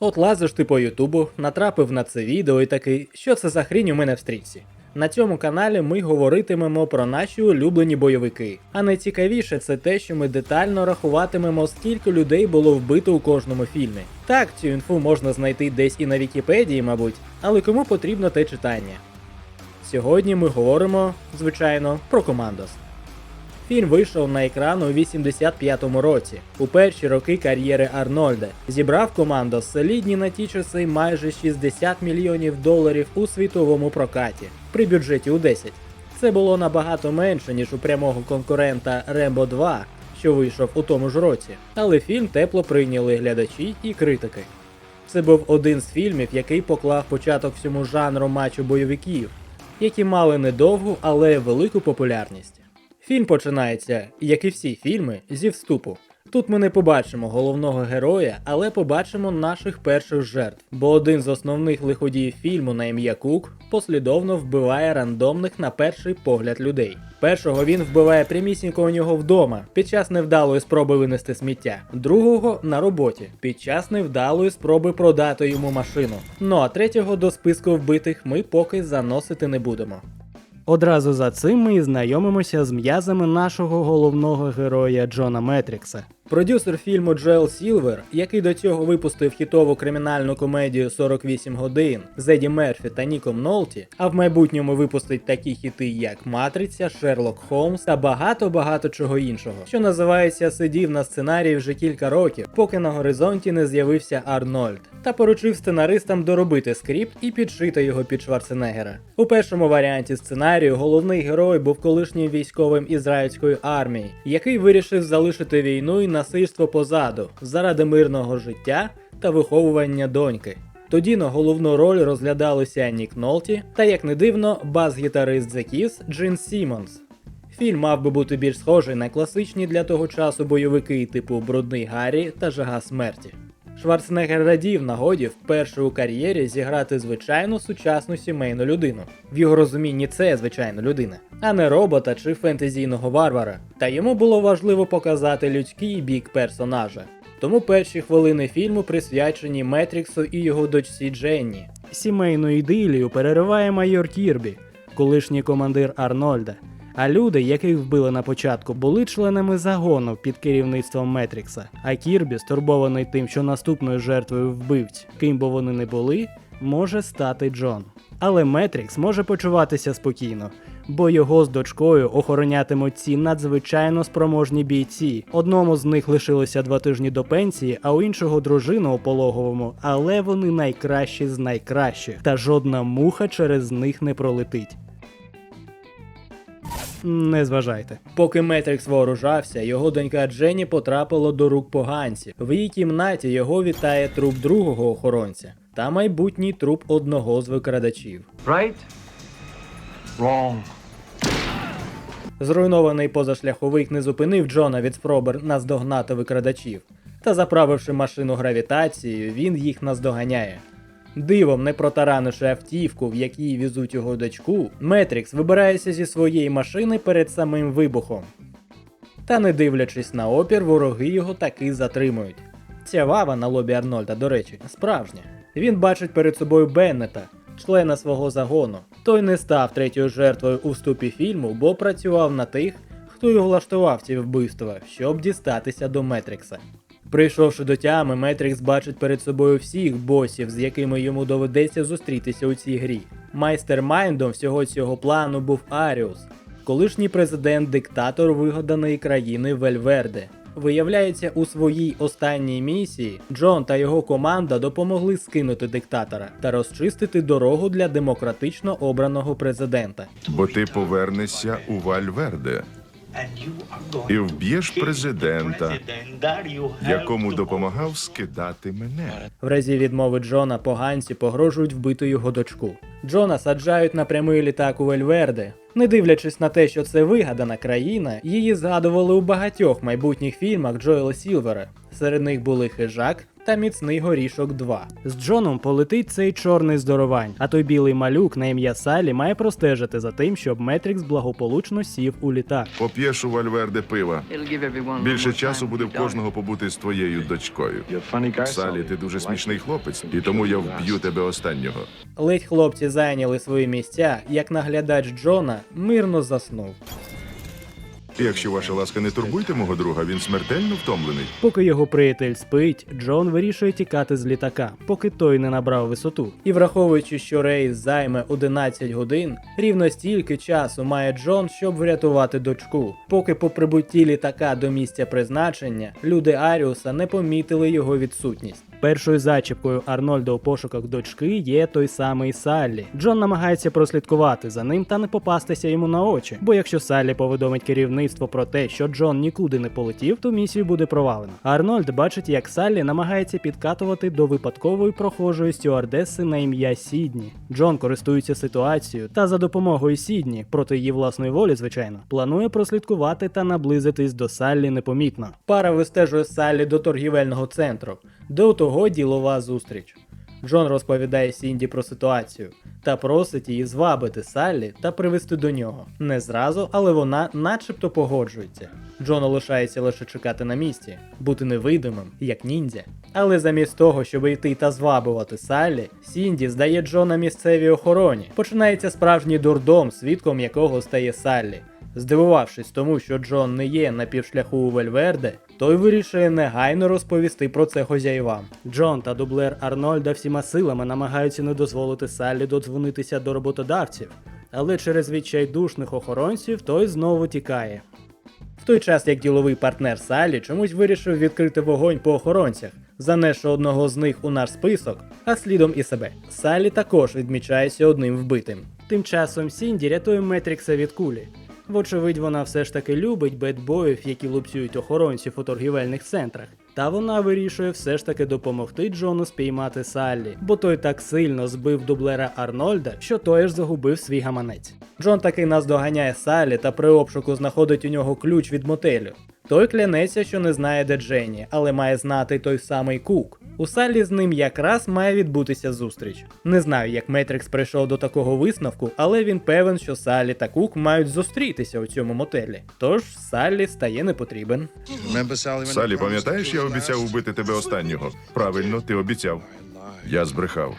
От лазиш ти по Ютубу, натрапив на це відео і такий, що це за хрінь у мене в стрічці. На цьому каналі ми говоритимемо про наші улюблені бойовики. А найцікавіше це те, що ми детально рахуватимемо, скільки людей було вбито у кожному фільмі. Так, цю інфу можна знайти десь і на Вікіпедії, мабуть, але кому потрібно те читання. Сьогодні ми говоримо, звичайно, про Командос. Фільм вийшов на екран у 85-му році, у перші роки кар'єри Арнольда. Зібрав команду солідні на ті часи майже 60 мільйонів доларів у світовому прокаті при бюджеті у 10. Це було набагато менше, ніж у прямого конкурента Рембо 2, що вийшов у тому ж році. Але фільм тепло прийняли глядачі і критики. Це був один з фільмів, який поклав початок всьому жанру матчу бойовиків, які мали недовгу, але велику популярність. Фільм починається, як і всі фільми, зі вступу. Тут ми не побачимо головного героя, але побачимо наших перших жертв, бо один з основних лиходіїв фільму на ім'я Кук послідовно вбиває рандомних на перший погляд людей. Першого він вбиває прямісінько у нього вдома під час невдалої спроби винести сміття, другого на роботі під час невдалої спроби продати йому машину. Ну а третього до списку вбитих ми поки заносити не будемо. Одразу за цим ми знайомимося з м'язами нашого головного героя Джона Метрікса. Продюсер фільму Джоел Сілвер, який до цього випустив хітову кримінальну комедію 48 годин з Еді Мерфі та Ніком Нолті, а в майбутньому випустить такі хіти, як Матриця, Шерлок Холмс та багато-багато чого іншого, що називається сидів на сценарії вже кілька років, поки на горизонті не з'явився Арнольд, та поручив сценаристам доробити скрипт і підшити його під Шварценеггера. У першому варіанті сценарію головний герой був колишнім військовим ізраїльської армії, який вирішив залишити війну і насильство позаду заради мирного життя та виховування доньки. Тоді на головну роль розглядалися Нік Нолті та, як не дивно, бас-гітарист The Kiss Джин Сімонс. Фільм мав би бути більш схожий на класичні для того часу бойовики типу Брудний Гаррі та Жага смерті. Шварценеггер радів нагоді вперше у кар'єрі зіграти звичайну сучасну сімейну людину. В його розумінні це звичайна людина, а не робота чи фентезійного варвара. Та йому було важливо показати людський бік персонажа. Тому перші хвилини фільму присвячені Метріксу і його дочці Дженні. Сімейну ідилію перериває майор Кірбі, колишній командир Арнольда. А люди, яких вбили на початку, були членами загону під керівництвом Метрікса. А Кірбі, стурбований тим, що наступною жертвою вбивць, ким би вони не були, може стати Джон. Але Метрікс може почуватися спокійно, бо його з дочкою охоронятимуть ці надзвичайно спроможні бійці. Одному з них лишилося два тижні до пенсії, а у іншого дружина у пологовому, але вони найкращі з найкращих, та жодна муха через них не пролетить. Не зважайте. Поки Метрікс вооружався, його донька Дженні потрапила до рук поганців. В її кімнаті його вітає труп другого охоронця та майбутній труп одного з викрадачів. Right? Wrong. Зруйнований позашляховик не зупинив Джона від спроби наздогнати викрадачів. Та заправивши машину гравітацією, він їх наздоганяє. Дивом, не протаранивши автівку, в якій візуть його дочку, Метрікс вибирається зі своєї машини перед самим вибухом. Та не дивлячись на опір, вороги його таки затримують. Ця вава на лобі Арнольда, до речі, справжня. Він бачить перед собою Беннета, члена свого загону. Той не став третьою жертвою у вступі фільму, бо працював на тих, хто й влаштував ці вбивства, щоб дістатися до Метрікса. Прийшовши до тями, Метрікс бачить перед собою всіх босів, з якими йому доведеться зустрітися у цій грі. Майстер-майндом всього цього плану був Аріус, колишній президент-диктатор вигаданої країни Вельверде. Виявляється, у своїй останній місії Джон та його команда допомогли скинути диктатора та розчистити дорогу для демократично обраного президента. Бо ти повернешся у Вальверде, і вб'єш президента, якому допомагав скидати мене. В разі відмови Джона поганці погрожують вбити його дочку. Джона саджають на прямий літак у Вельверде, Не дивлячись на те, що це вигадана країна, її згадували у багатьох майбутніх фільмах Джоела Сілвера. Серед них були хижак та міцний горішок 2. З Джоном полетить цей чорний здоровань, а той білий малюк на ім'я Салі має простежити за тим, щоб Метрікс благополучно сів у літак. Поп'єш у Вальверде пива. Більше часу буде в кожного побути з твоєю дочкою. Салі, ти дуже смішний хлопець, і тому я вб'ю тебе останнього. Ледь хлопці зайняли свої місця, як наглядач Джона мирно заснув. Якщо ваша ласка, не турбуйте мого друга, він смертельно втомлений. Поки його приятель спить, Джон вирішує тікати з літака, поки той не набрав висоту. І враховуючи, що рейс займе 11 годин, рівно стільки часу має Джон, щоб врятувати дочку. Поки по прибутті літака до місця призначення люди Аріуса не помітили його відсутність. Першою зачіпкою Арнольда у пошуках дочки є той самий Саллі. Джон намагається прослідкувати за ним та не попастися йому на очі. Бо якщо Саллі повідомить керівництво про те, що Джон нікуди не полетів, то місію буде провалено. Арнольд бачить, як Саллі намагається підкатувати до випадкової прохожої стюардеси на ім'я Сідні. Джон користується ситуацією та за допомогою Сідні, проти її власної волі, звичайно, планує прослідкувати та наблизитись до Саллі непомітно. Пара вистежує Саллі до торгівельного центру, у того ділова зустріч. Джон розповідає Сінді про ситуацію та просить її звабити Саллі та привести до нього. Не зразу, але вона начебто погоджується. Джону лишається лише чекати на місці, бути невидимим, як ніндзя. Але замість того, щоб йти та звабувати Саллі, Сінді здає Джона місцевій охороні. Починається справжній дурдом, свідком якого стає Саллі. Здивувавшись тому, що Джон не є на півшляху у Вельверде, той вирішує негайно розповісти про це хозяївам. Джон та дублер Арнольда всіма силами намагаються не дозволити Саллі додзвонитися до роботодавців, але через відчайдушних охоронців той знову тікає. В той час як діловий партнер Саллі чомусь вирішив відкрити вогонь по охоронцях, занесши одного з них у наш список, а слідом і себе. Саллі також відмічається одним вбитим. Тим часом Сінді рятує Метрікса від кулі. Вочевидь, вона все ж таки любить бедбоїв, які лупцюють охоронців у торгівельних центрах. Та вона вирішує все ж таки допомогти Джону спіймати Саллі, бо той так сильно збив дублера Арнольда, що той ж загубив свій гаманець. Джон таки наздоганяє Саллі та при обшуку знаходить у нього ключ від мотелю. Той клянеться, що не знає, де Дженні, але має знати той самий Кук. У Саллі з ним якраз має відбутися зустріч. Не знаю, як Метрікс прийшов до такого висновку, але він певен, що Саллі та Кук мають зустрітися у цьому мотелі. Тож Саллі стає не потрібен. Салі, пам'ятаєш, я обіцяв вбити тебе останнього. Правильно, ти обіцяв. Я збрехав.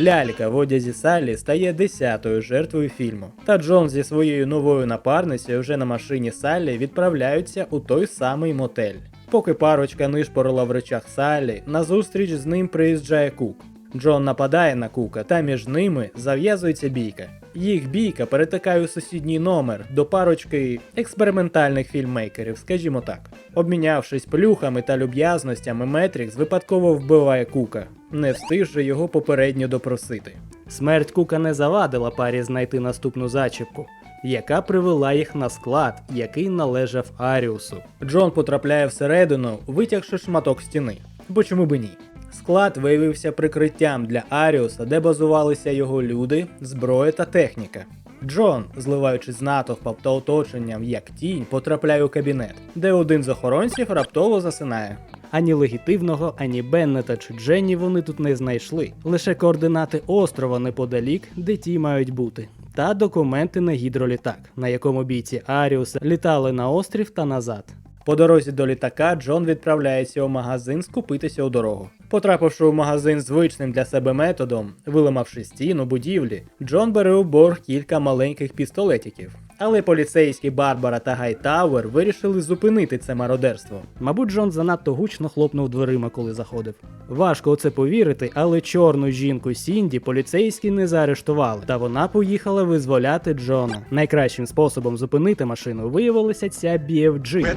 Лялька в одязі Саллі стає десятою жертвою фільму. Та Джон зі своєю новою напарницею вже на машині Саллі відправляються у той самий мотель. Поки парочка нишпорила в речах Саллі, назустріч з ним приїжджає Кук. Джон нападає на Кука, та між ними зав'язується бійка. Їх бійка перетикає у сусідній номер до парочки експериментальних фільммейкерів, скажімо так. Обмінявшись плюхами та люб'язностями, Метрікс випадково вбиває Кука, не встиг же його попередньо допросити. Смерть Кука не завадила парі знайти наступну зачіпку, яка привела їх на склад, який належав Аріусу. Джон потрапляє всередину, витягши шматок стіни. Бо чому би ні? Склад виявився прикриттям для Аріуса, де базувалися його люди, зброя та техніка. Джон, зливаючись з натовпом та оточенням як тінь, потрапляє у кабінет, де один з охоронців раптово засинає. Ані легітимного, ані Беннета чи Дженні вони тут не знайшли. Лише координати острова неподалік, де ті мають бути. Та документи на гідролітак, на якому бійці Аріуса літали на острів та назад. По дорозі до літака Джон відправляється у магазин скупитися у дорогу. Потрапивши у магазин звичним для себе методом, виламавши стіну будівлі, Джон бере у борг кілька маленьких пістолетиків. Але поліцейські Барбара та Гайтауер вирішили зупинити це мародерство. Мабуть, Джон занадто гучно хлопнув дверима, коли заходив. Важко у це повірити, але чорну жінку Сінді поліцейські не заарештували, та вона поїхала визволяти Джона. Найкращим способом зупинити машину виявилася ця BFG.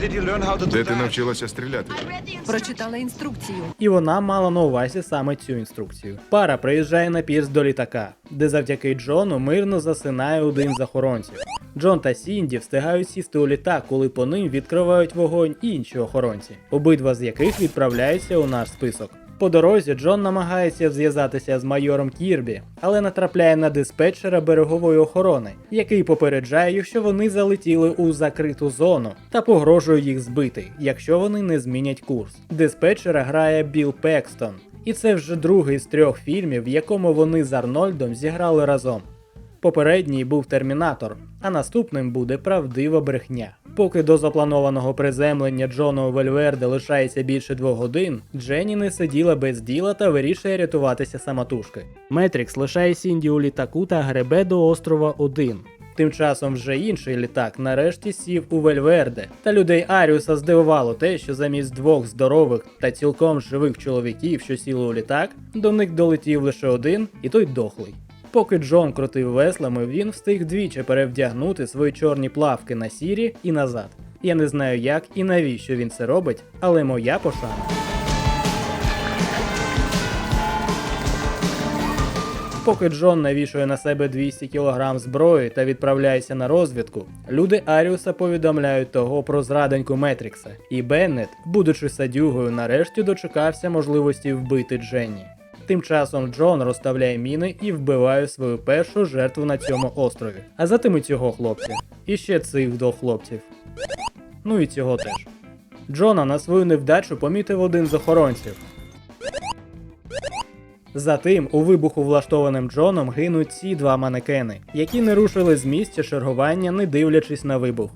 Де ти навчилася стріляти? Прочитала інструкцію. І вона мала на увазі саме цю інструкцію. Пара приїжджає на пірс до літака, де завдяки Джону мирно засинає один з охоронців. Джон та Сінді встигають сісти у літак, коли по ним відкривають вогонь інші охоронці, обидва з яких відправляються у наш список. По дорозі Джон намагається зв'язатися з майором Кірбі, але натрапляє на диспетчера берегової охорони, який попереджає їх, що вони залетіли у закриту зону та погрожує їх збити, якщо вони не змінять курс. Диспетчера грає Білл Пекстон, і це вже другий з трьох фільмів, в якому вони з Арнольдом зіграли разом. Попередній був Термінатор, а наступним буде правдива брехня. Поки до запланованого приземлення Джона у Вельверде лишається більше двох годин, Дженні не сиділа без діла та вирішує рятуватися самотужки. Метрікс лишає Сінді у літаку та гребе до острова 1. Тим часом вже інший літак нарешті сів у Вельверде, та людей Аріуса здивувало те, що замість двох здорових та цілком живих чоловіків, що сіли у літак, до них долетів лише один, і той дохлий. Поки Джон крутив веслами, він встиг двічі перевдягнути свої чорні плавки на сірі і назад. Я не знаю як і навіщо він це робить, але моя пошана. Поки Джон навішує на себе 200 кг зброї та відправляється на розвідку, люди Аріуса повідомляють того про зраденьку Метрікса, і Беннет, будучи садюгою, нарешті дочекався можливості вбити Дженні. Тим часом Джон розставляє міни і вбиває свою першу жертву на цьому острові. А затим і цього хлопця. І ще цих двох хлопців. Ну і цього теж. Джона на свою невдачу помітив один з охоронців. Затим у вибуху, влаштованим Джоном, гинуть ці два манекени, які не рушили з місця чергування, не дивлячись на вибух.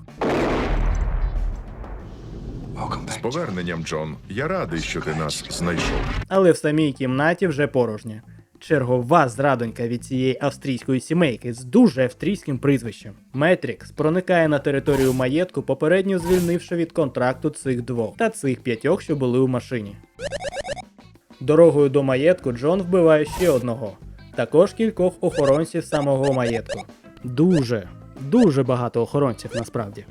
Поверненням, Джон. Я радий, що ти нас знайшов. Але в самій кімнаті вже порожня. Чергова зрадонька від цієї австрійської сімейки з дуже австрійським прізвищем. Метрікс проникає на територію маєтку, попередньо звільнивши від контракту цих двох та цих п'ятьох, що були у машині. Дорогою до маєтку Джон вбиває ще одного, також кількох охоронців самого маєтку. Дуже, дуже багато охоронців насправді.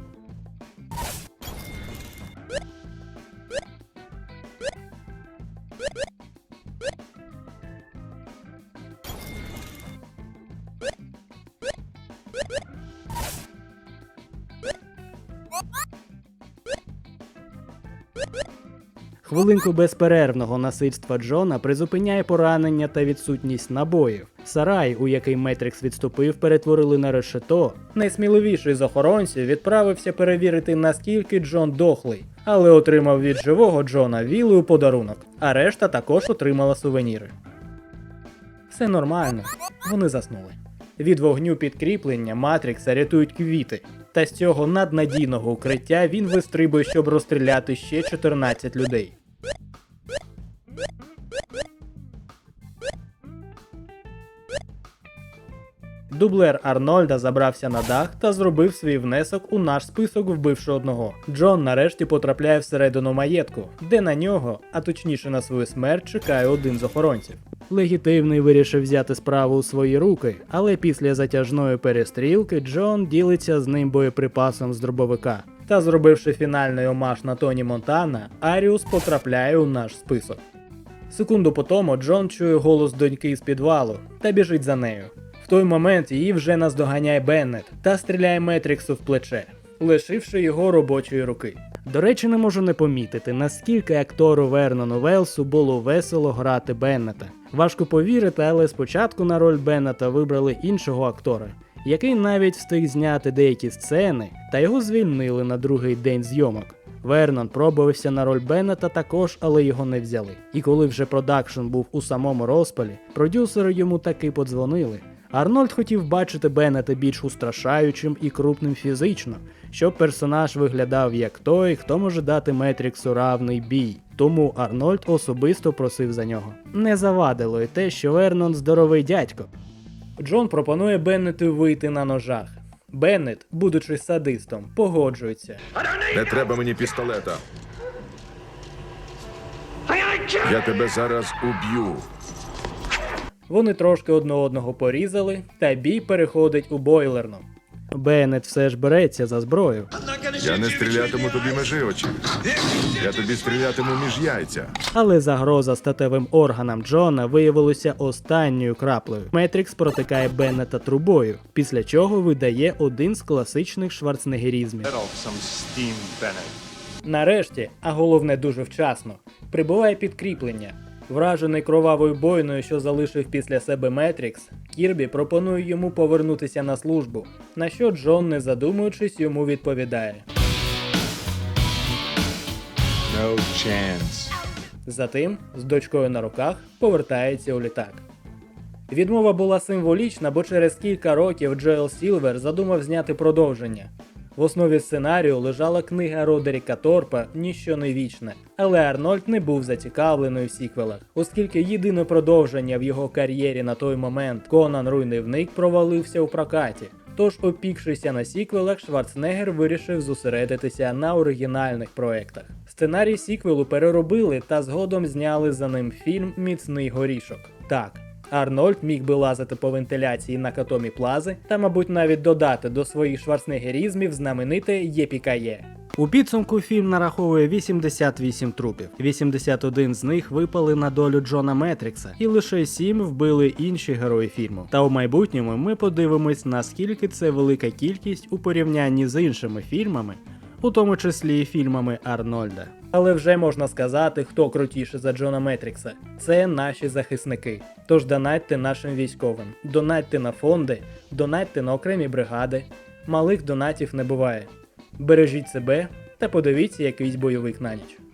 Хвилинку безперервного насильства Джона призупиняє поранення та відсутність набоїв. Сарай, у який Метрікс відступив, перетворили на решето. Найсміливіший з охоронців відправився перевірити, наскільки Джон дохлий, але отримав від живого Джона вілу у подарунок, а решта також отримала сувеніри. Все нормально, вони заснули. Від вогню підкріплення Матрікса рятують квіти, та з цього наднадійного укриття він вистрибує, щоб розстріляти ще 14 людей. Дублер Арнольда забрався на дах та зробив свій внесок у наш список, вбивши одного. Джон нарешті потрапляє всередину маєтку, де на нього, а точніше на свою смерть, чекає один з охоронців. Легітимний вирішив взяти справу у свої руки, але після затяжної перестрілки Джон ділиться з ним боєприпасом з дробовика. Та зробивши фінальний омаж на Тоні Монтана, Аріус потрапляє у наш список. Секунду по тому Джон чує голос доньки з підвалу та біжить за нею. В той момент її вже наздоганяє Беннет та стріляє Метріксу в плече, лишивши його робочої руки. До речі, не можу не помітити, наскільки актору Вернону Велсу було весело грати Беннета. Важко повірити, але спочатку на роль Беннета вибрали іншого актора, який навіть встиг зняти деякі сцени, та його звільнили на другий день зйомок. Вернон пробувався на роль Беннета також, але його не взяли. І коли вже продакшн був у самому розпалі, продюсери йому таки подзвонили. Арнольд хотів бачити Беннета більш устрашаючим і крупним фізично, щоб персонаж виглядав як той, хто може дати Метріксу равний бій. Тому Арнольд особисто просив за нього. Не завадило й те, що Вернон здоровий дядько. Джон пропонує Беннету вийти на ножах. Беннет, будучи садистом, погоджується. Не треба мені пістолета. Я тебе зараз уб'ю. Вони трошки одне одного порізали, та бій переходить у бойлерну. Беннет все ж береться за зброю, Я не стрілятиму тобі межи очі. Я тобі стрілятиму між яйця. але загроза статевим органам Джона виявилася останньою краплею. Метрікс протикає Беннета трубою, після чого видає один з класичних Bennett. Нарешті, а головне дуже вчасно, прибуває підкріплення. Вражений кровавою бойною, що залишив після себе Метрікс, Кірбі пропонує йому повернутися на службу, на що Джон, не задумуючись, йому відповідає. No chance. Затим, з дочкою на руках, повертається у літак. Відмова була символічна, бо через кілька років Джоел Сілвер задумав зняти продовження. В основі сценарію лежала книга Родеріка Торпа Ніщо не вічне, але Арнольд не був зацікавлений у сіквелах, оскільки єдине продовження в його кар'єрі на той момент Конан Руйнівник провалився у прокаті. Тож, опікшися на сіквелах, Шварценеггер вирішив зосередитися на оригінальних проектах. Сценарій сіквелу переробили та згодом зняли за ним фільм Міцний горішок. Так. Арнольд міг би лазити по вентиляції на Катомі Плази та, мабуть, навіть додати до своїх шварценеггерізмів знамените Єпікає. У підсумку фільм нараховує 88 трупів. 81 з них випали на долю Джона Метрікса, і лише 7 вбили інші герої фільму. Та у майбутньому ми подивимось, наскільки це велика кількість у порівнянні з іншими фільмами, у тому числі і фільмами Арнольда. Але вже можна сказати, хто крутіше за Джона Метрікса. Це наші захисники. Тож донатьте нашим військовим, донатьте на фонди, донатьте на окремі бригади. Малих донатів не буває. Бережіть себе та подивіться якийсь бойовик на ніч.